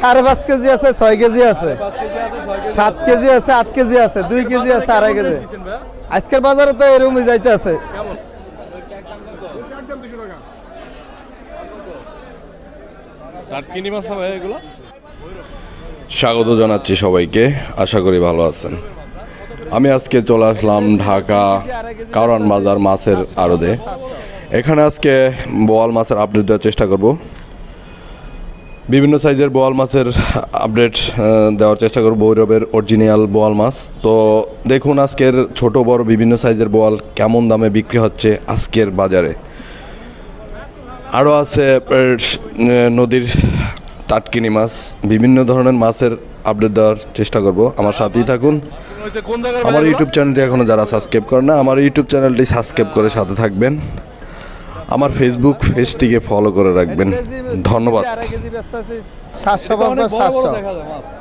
সাড়ে পাঁচ কেজি আছে, ছয় কেজি আছে। সাত কেজি আছে, আট কেজি আছে, দুই কেজি আছে, আড়াই কেজি। আজকের বাজারে তো এরকমই যাইতে আছে। স্বাগত জানাচ্ছি সবাইকে, আশা করি ভালো আছেন। আমি আজকে চলে আসলাম ঢাকা কারণ বাজার মাছের আড়দে এখানে আজকে বোয়াল মাছের আপডেট দেওয়ার চেষ্টা করব। বিভিন্ন সাইজের বোয়াল মাছের আপডেট দেওয়ার চেষ্টা করব বৈরবের অরিজিনাল বোয়াল মাছ। তো দেখুন আজকের ছোট বড় বিভিন্ন সাইজের বোয়াল কেমন দামে বিক্রি হচ্ছে আজকের বাজারে। আরও আছে নদীর টাটকিনি মাছ। বিভিন্ন ধরনের মাছের আপডেট দেওয়ার চেষ্টা করব। আমার সাথেই থাকুন। আমার ইউটিউব চ্যানেলটি এখনও যারা সাবস্ক্রাইব করেন না আমার ইউটিউব চ্যানেলটি সাবস্ক্রাইব করে সাথে থাকবেন। আমার ফেসবুক পেজটিকে ফলো করে রাখবেন। ধন্যবাদ। আড়াই কেজি ব্যস্ত আছি সাতশো পঞ্চাশ সাতশো। মাছ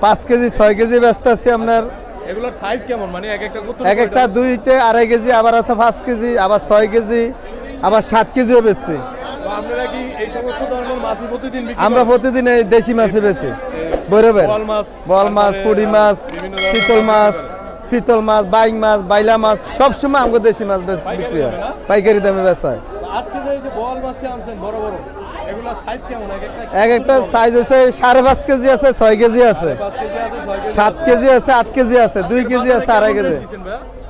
পাঁচ কেজি ছয় কেজি ব্যস্ত আছি আপনার। এগুলোর সাইজ কেমন? মানে এক একটা এক একটা দুইতে আড়াই কেজি আবার আছে পাঁচ কেজি আবার ছয় কেজি আবার সাত কেজিও বেচছি তো আপনারা কি এই সমস্ত ধরনের মাছই প্রতিদিন বিক্রি আমরা প্রতিদিন এই দেশি মাছই বেছি বৈরবের। মাছ, বল মাছ পুঁটি মাছ শীতল মাছ শীতল মাছ বাইং মাছ বাইলা মাছ সব সময় আমাকে দেশি মাছ বেচ- পাইকারি বিক্রি হয়? পাইকারি দামে বেচা হয়। আজকে যে বল মাছটা আনছেন বড় বড় এগুলোর সাইজ কেমন? এক একটা এক একটা সাইজ আছে সাড়ে পাঁচ কেজি আছে ছয় কেজি আছে। সাত কেজি আছে আট কেজি আছে দুই কেজি আছে আড়াই কেজি।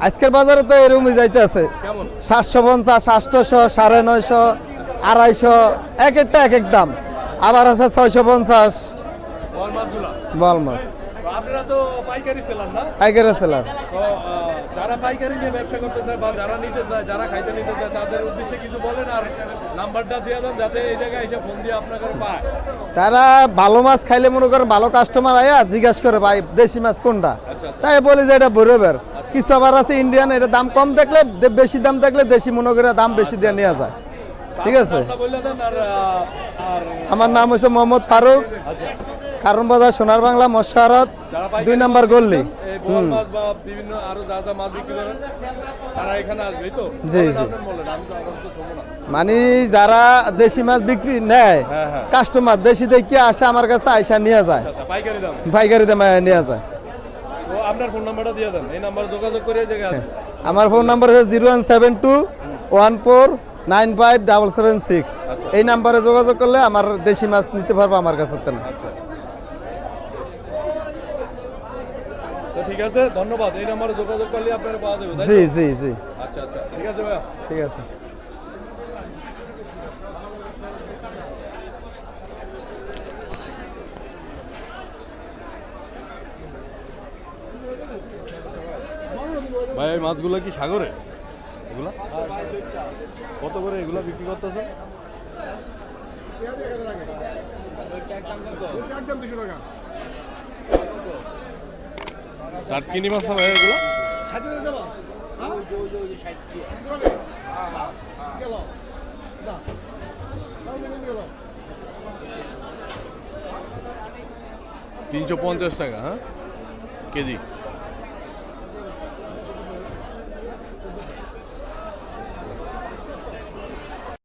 আজকের বাজারে তো এরকমই যাইতে আছে সাতশো পঞ্চাশ আটশোশো সাড়ে নয়শো আড়াইশো এক একটা এক এক দাম। আবার আছে ছয়শো পঞ্চাশ। বল মাছ। পাইকারি সেলার পাইকারি সেলার যারা পাইকারি নিয়ে ব্যবসা করতে চায় বা যারা নিতে চায় যারা খাইতে নিতে চায় তাদের উদ্দেশ্যে কিছু বলেন আর নাম্বারটা দিয়ে দেন যাতে এই জায়গায় এসে ফোন দিয়ে আপনাকে পায়। তারা ভালো মাছ খাইলে মনে করেন ভালো কাস্টমার আয়া জিজ্ঞাসা করে ভাই দেশি মাছ কোনটা? তাই বলে যে এটা বরবের কিছু আবার আছে ইন্ডিয়ান এটা দাম কম দেখলে বেশি দাম দেখলে দেশি মনে করে দাম বেশি দিয়ে নেওয়া যায়। ঠিক আছে? আমার নাম হচ্ছে মোহাম্মদ ফারুক। কারণ বাজার সোনার বাংলা মশারত দুই নাম্বার গল্লি জি, জি। মানে যারা দেশি মাছ বিক্রি নেয় হ্যাঁ, হ্যাঁ। কাস্টমার দেশি দেখে আসে আমার কাছে আইসা নিয়ে যায়। আচ্ছা পাইকারি দাম। নিয়ে যায়। আপনার ফোন নাম্বারটা দিয়ে দেন এই নাম্বার যোগাযোগ করে এই আমার ফোন নাম্বার হচ্ছে zero one seven two one four nine five double seven six. এই নাম্বারে যোগাযোগ করলে আমার দেশি মাছ নিতে পারব আমার কাছে থেকে তো ঠিক আছে ধন্যবাদ। এই নাম্বারে যোগাযোগ করলে আপনারা পাওয়া যাবে জি জি জি। আচ্ছা আচ্ছা। ঠিক আছে ভাইয়া। ঠিক আছে। ভাই এই মাছগুলো কি সাগরে? এগুলা? কত করে এগুলো বিক্রি করতেছে টাটকিনি মাছ না ভাই এগুলো? তিনশো পঞ্চাশ টাকা হ্যাঁ? কেজি।